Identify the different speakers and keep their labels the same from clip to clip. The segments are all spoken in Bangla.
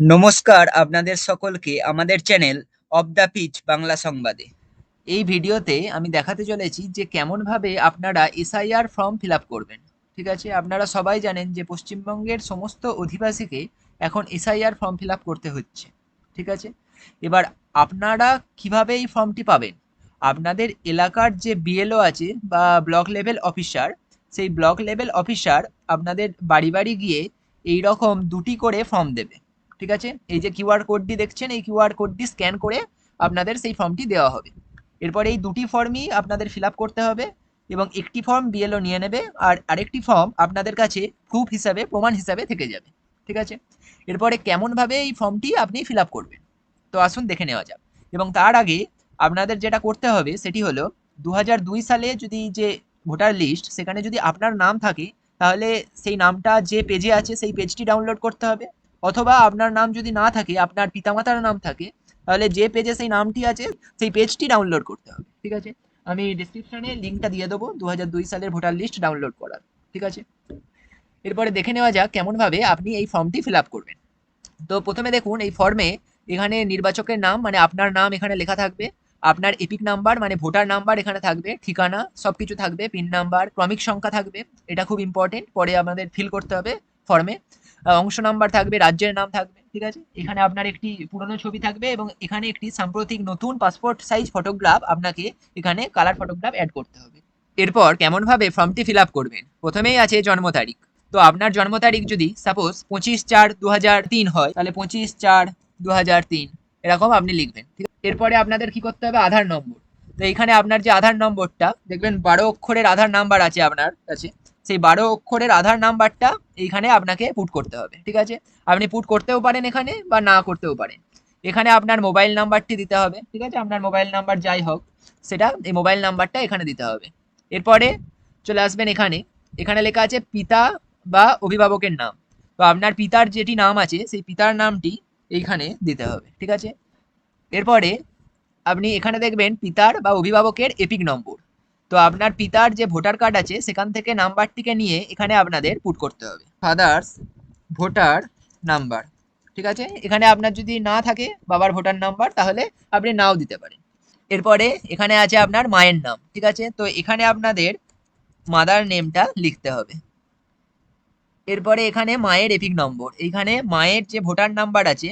Speaker 1: নমস্কার আপনাদের সকলকে আমাদের channel of the pitch Bangla সংবাদে। এই ভিডিওতে আমি দেখাতে চলেছি যে কেমনভাবে আপনারা এসআইআর ফর্ম ফিল করবেন। ঠিক আছে? আপনারা সবাই জানেন যে পশ্চিমবঙ্গের সমস্ত অধিবাসীকে এখন এসআইআর ফর্ম ফিল করতে হচ্ছে। ঠিক আছে? এবার আপনারা কীভাবে এই ফর্মটি পাবেন? আপনাদের এলাকার যে বিএলও আছে বা ব্লক লেভেল অফিসার, সেই ব্লক লেভেল অফিসার আপনাদের বাড়ি বাড়ি গিয়ে এই রকম দুটি করে ফর্ম দেবে। ঠিক আছে? এই যে কিউআর কোডটি দেখছেন, এই কিউআর কোডটি স্ক্যান করে আপনাদের সেই ফর্মটি দেওয়া হবে। এরপর এই দুটি ফর্মই আপনাদের ফিল করতে হবে এবং একটি ফর্ম বিএলও নিয়ে নেবে আর আরেকটি ফর্ম আপনাদের কাছে প্রুফ হিসাবে, প্রমাণ হিসাবে থেকে যাবে। ঠিক আছে? এরপরে কেমনভাবে এই ফর্মটি আপনি ফিল করবেন? তো আসুন দেখে নেওয়া যাক। এবং তার আগে আপনাদের যেটা করতে হবে সেটি হলো দু হাজার দুই সালে যদি যে ভোটার লিস্ট সেখানে যদি আপনার নাম থাকে, তাহলে সেই নামটা যে পেজে আছে, সেই পেজটি ডাউনলোড করতে হবে। অথবা আপনার নাম যদি না থাকে, আপনার পিতামাতার নাম থাকে, তাহলে যে পেজে সেই নামটি আছে, সেই পেজটি ডাউনলোড করতে হবে, ঠিক আছে? আমি ডিসক্রিপশনে লিঙ্কটা দিয়ে দেবো দু হাজার দুই সালের ভোটার লিস্ট ডাউনলোড করার, ঠিক আছে? এরপরে দেখে নেওয়া যাক কেমনভাবে আপনি এই ফর্মটি ফিল করবেন। তো প্রথমে দেখুন, এই ফর্মে এখানে নির্বাচকের নাম মানে আপনার নাম এখানে লেখা থাকবে, আপনার এপিক নাম্বার মানে ভোটার নাম্বার এখানে থাকবে, ঠিকানা সব কিছু থাকবে পিন নাম্বার ক্রমিক সংখ্যা থাকবে, এটা খুব ইম্পর্টেন্ট পরে আমাদের ফিল করতে হবে। ফর্মে অংশ নাম্বার থাকবে, রাজ্যের নাম থাকবে, ঠিক আছে? এখানে আপনার একটি পুরনো ছবি থাকবে এবং এখানে একটি সাম্প্রতিক নতুন পাসপোর্ট সাইজ ফটোগ্রাফ আপনাকে এখানে কালার ফটোগ্রাফ অ্যাড করতে হবে। এরপর কেমনভাবে ফর্মটি ফিল আপ করবেন? প্রথমেই আছে জন্ম তারিখ। তো আপনার জন্ম তারিখ যদি সাপোজ পঁচিশ চার দু হয়, তাহলে পঁচিশ চার দু এরকম আপনি লিখবেন, ঠিক? এরপরে আপনাদের কি করতে হবে? আধার নম্বর। তো এখানে আপনার যে আধার নম্বরটা, দেখবেন বারো অক্ষরের আধার নাম্বার আছে আপনার কাছে। সেই বারো অক্ষরের আধার নাম্বারটা এইখানে আপনাকে পুট করতে হবে, ঠিক আছে? আপনি পুট করতেও পারেন এখানে বা না করতেও পারেন। এখানে আপনার মোবাইল নাম্বারটি দিতে হবে, ঠিক আছে? আপনার মোবাইল নাম্বার যাই হোক, সেটা এই মোবাইল নাম্বারটা এখানে দিতে হবে। এরপরে চলে আসবেন এখানে। এখানে লেখা আছে পিতা বা অভিভাবকের নাম। তো আপনার পিতার যেটি নাম আছে, সেই পিতার নামটি এইখানে দিতে হবে, ঠিক আছে? এরপরে আপনি এখানে দেখবেন পিতার বা অভিভাবকের এপিক নম্বর। তো আপনার পিতার যে ভোটার কার্ড আছে, সেখান থেকে নাম্বারটিকে নিয়ে এখানে আপনাদের পুট করতে হবে। ফাদার্স ভোটার নাম্বার ঠিক আছে? এখানে আপনার যদি না থাকে বাবার ভোটার নাম্বার তাহলে আপনি নাও দিতে পারেন। এরপরে এখানে আছে আপনার মায়ের নাম, ঠিক আছে? তো এখানে আপনাদের মাদার নেমটা লিখতে হবে। এরপরে এখানে মায়ের এপিক নম্বর এইখানে মায়ের যে ভোটার নাম্বার আছে,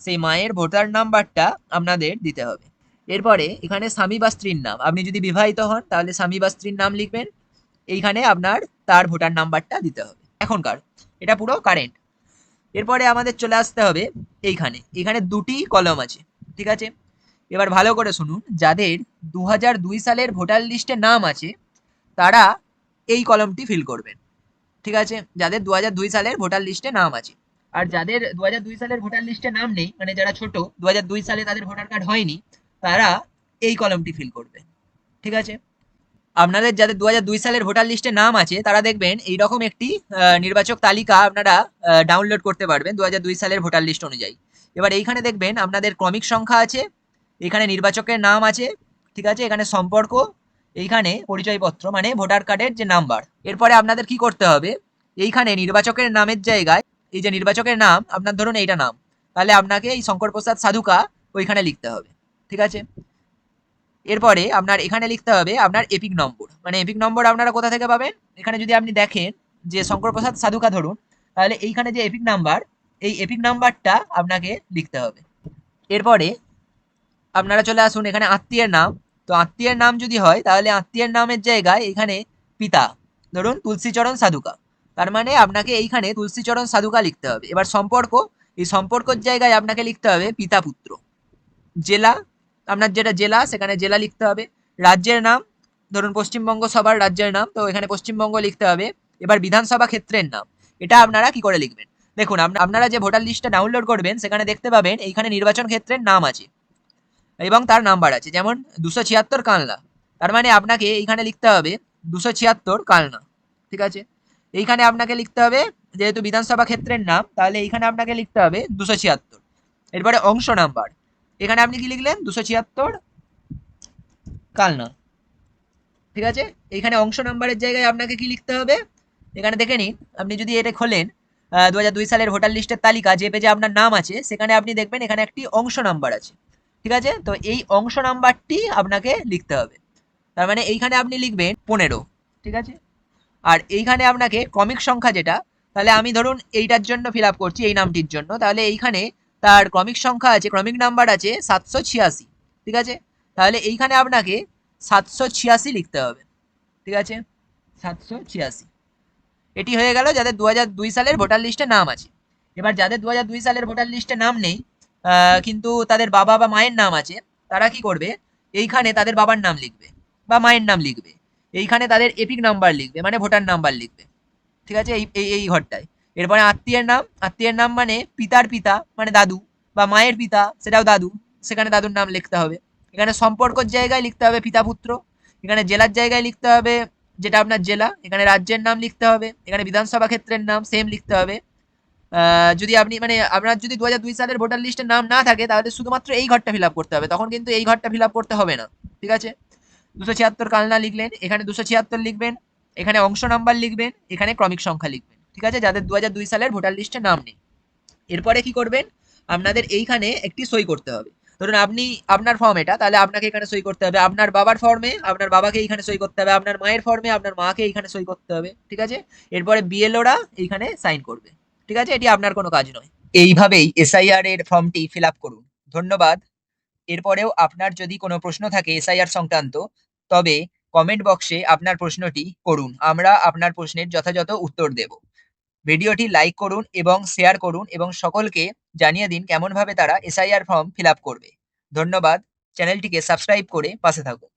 Speaker 1: সেই মায়ের ভোটার নাম্বারটা আপনাদের দিতে হবে। এরপরে এখানে স্বামী বা স্ত্রীর নাম। আপনি যদি বিবাহিত হন, তাহলে স্বামী বা স্ত্রীর নাম লিখবেন। এইখানে আপনার তার ভোটার নাম্বারটা দিতে হবে। এখনকার। এটা পুরো কারেন্ট এরপরে আমাদের চলে আসতে হবে এইখানে। এখানে দুটি কলম আছে, ঠিক আছে? এবার ভালো করে শুনুন। যাদের দু সালের ভোটার লিস্টে নাম আছে, তারা এই কলমটি ফিল করবেন, ঠিক আছে? যাদের দু সালের ভোটার লিস্টে নাম আছে। আর যাদের দু সালের ভোটার লিস্টে নাম নেই মানে যারা ছোট দু সালে তাদের ভোটার কার্ড হয়নি তারা এই কলমটি ফিল করবে। ঠিক আছে? আপনাদের যাদের দু দুই সালের ভোটার লিস্টে নাম আছে, তারা দেখবেন এই রকম একটি নির্বাচক তালিকা আপনারা ডাউনলোড করতে পারবেন দু দুই সালের ভোটার লিস্ট অনুযায়ী। এবার এইখানে দেখবেন আপনাদের ক্রমিক সংখ্যা আছে, এখানে নির্বাচকের নাম আছে, ঠিক আছে? এখানে সম্পর্ক, এইখানে পরিচয়পত্র মানে ভোটার কার্ডের যে নাম্বার এরপরে আপনাদের কি করতে হবে? এইখানে নির্বাচকের নামের জায়গায়, এই যে নির্বাচকের নাম, আপনার ধরুন এইটা নাম। তাহলে আপনাকে এই শঙ্কর প্রসাদ সাধুকা ওইখানে লিখতে হবে। ঠিক আছে? এরপরে আপনার এখানে লিখতে হবে আপনার এপিক নম্বর মানে এপিক নম্বর আপনারা কোথা থেকে পাবেন? এখানে যদি আপনি দেখেন যে শঙ্কর প্রসাদ সাধুকা ধরুন, তাহলে এইখানে যে এপিক নাম্বার এই এপিক নাম্বারটা আপনাকে লিখতে হবে। এরপরে আপনারা চলে আসুন এখানে আত্মীয়ের নাম। তো আত্মীয়ের নাম যদি হয়, তাহলে আত্মীয়ের নামের জায়গায় এখানে পিতা, ধরুন তুলসীচরণ সাধুকা। তার মানে আপনাকে এইখানে তুলসীচরণ সাধুকা লিখতে হবে। এবার সম্পর্ক, এই সম্পর্কর জায়গায় আপনাকে লিখতে হবে পিতা পুত্র জেলা আপনার যেটা জেলা, সেখানে জেলা লিখতে হবে। রাজ্যের নাম, ধরুন পশ্চিমবঙ্গ সবার রাজ্যের নাম, তো এখানে পশ্চিমবঙ্গ লিখতে হবে। এবার বিধানসভা ক্ষেত্রের নাম, এটা আপনারা কি করে লিখবেন? দেখুন আপনারা যে ভোটার লিস্টটা ডাউনলোড করবেন, সেখানে দেখতে পাবেন এইখানে নির্বাচন ক্ষেত্রের নাম আছে এবং তার নাম্বার আছে। যেমন দুশো ছিয়াত্তর কালনা, তার মানে আপনাকে এইখানে লিখতে হবে দুশো ছিয়াত্তর কালনা, ঠিক আছে? এইখানে আপনাকে লিখতে হবে, যেহেতু বিধানসভা ক্ষেত্রের নাম, তাহলে এইখানে আপনাকে লিখতে হবে দুশো ছিয়াত্তর। এরপরে অংশ নাম্বার এখানে আপনি কি লিখলেন? দুশো ছিয়াত্তর? কালনা। ঠিক আছে? এখানে অংশ নাম্বারের জায়গায় আপনাকে কি লিখতে হবে? এখানে দেখে নিন, আপনি যদি এটা খোলেন দু হাজার দুই সালের ভোটার লিস্টের তালিকা যে পেজে আপনার নাম আছে, সেখানে আপনি দেখবেন এখানে একটি অংশ নাম্বার আছে। ঠিক আছে? তো এই অংশ নাম্বারটি আপনাকে লিখতে হবে। তার মানে এইখানে আপনি লিখবেন পনেরো। ঠিক আছে? আর এইখানে আপনাকে ক্রমিক সংখ্যা যেটা, তাহলে আমি ধরুন এইটার জন্য ফিল করছি, এই নামটির জন্য, তাহলে এইখানে তার ক্রমিক সংখ্যা আছে, ক্রমিক নাম্বার আছে সাতশো ছিয়াশি, ঠিক আছে? তাহলে এইখানে আপনাকে সাতশো ছিয়াশি লিখতে হবে, ঠিক আছে? সাতশো ছিয়াশি। এটি হয়ে গেল যাদের দু দুই সালের ভোটার লিস্টে নাম আছে। এবার যাদের দু দুই সালের ভোটার লিস্টে নাম নেই কিন্তু তাদের বাবা বা মায়ের নাম আছে, তারা কি করবে? এইখানে তাদের বাবার নাম লিখবে বা মায়ের নাম লিখবে। এইখানে তাদের এপিক নাম্বার লিখবে মানে ভোটার নাম্বার লিখবে, ঠিক আছে? এই এই ঘরটায়। এরপরে আত্মীয়ের নাম আত্মীয়ের নাম মানে পিতার পিতা মানে দাদু, বা মায়ের পিতা, সেটাও দাদু, সেখানে দাদুর নাম লিখতে হবে। এখানে সম্পর্কর জায়গায় লিখতে হবে পিতা পুত্র, এখানে জেলার জায়গায় লিখতে হবে যেটা আপনার জেলা, এখানে রাজ্যের নাম লিখতে হবে, এখানে বিধানসভা ক্ষেত্রের নাম সেম লিখতে হবে। যদি আপনি মানে আপনার যদি দু সালের ভোটার লিস্টের নাম না থাকে, তাহলে শুধুমাত্র এই ঘরটা ফিল করতে হবে। তখন কিন্তু এই ঘরটা ফিল করতে হবে না, ঠিক আছে? দুশো ছিয়াত্তর কালনা লিখলেন, এখানে দুশো ছিয়াত্তর লিখবেন, এখানে অংশ নাম্বার লিখবেন, এখানে ক্রমিক সংখ্যা লিখবেন। ঠিক আছে? যাদের দু হাজার দুই সালের ভোটার লিস্টে নাম নেই। এরপরে কি করবেন? আপনাদের এইখানে একটি সই করতে হবে। ধরুন আপনি, আপনার ফর্ম এটা, তাহলে আপনাকে এখানে সই করতে হবে। আপনার বাবার ফর্মে আপনার বাবাকে এইখানে সই করতে হবে। আপনার মায়ের ফর্মে আপনার মাকে এইখানে সই করতে হবে। ঠিক আছে? এরপরে বিএলওরা এইখানে সাইন করবে। ঠিক আছে? এটি আপনার কোনো কাজ নয়। এইভাবেই এসআইআর এর ফর্মটি ফিল করুন। ধন্যবাদ। এরপরেও আপনার যদি কোনো প্রশ্ন থাকে এসআইআর সংক্রান্ত, তবে কমেন্ট বক্সে আপনার প্রশ্নটি করুন। আমরা আপনার প্রশ্নের যথাযথ উত্তর দেব। ভিডিওটি লাইক করুন এবং শেয়ার করুন এবং সকলকে জানিয়ে দিন কেমনভাবে তারা এসআইআর ফর্ম ফিল করবে। ধন্যবাদ। চ্যানেলটিকে সাবস্ক্রাইব করে পাশে থাকুন।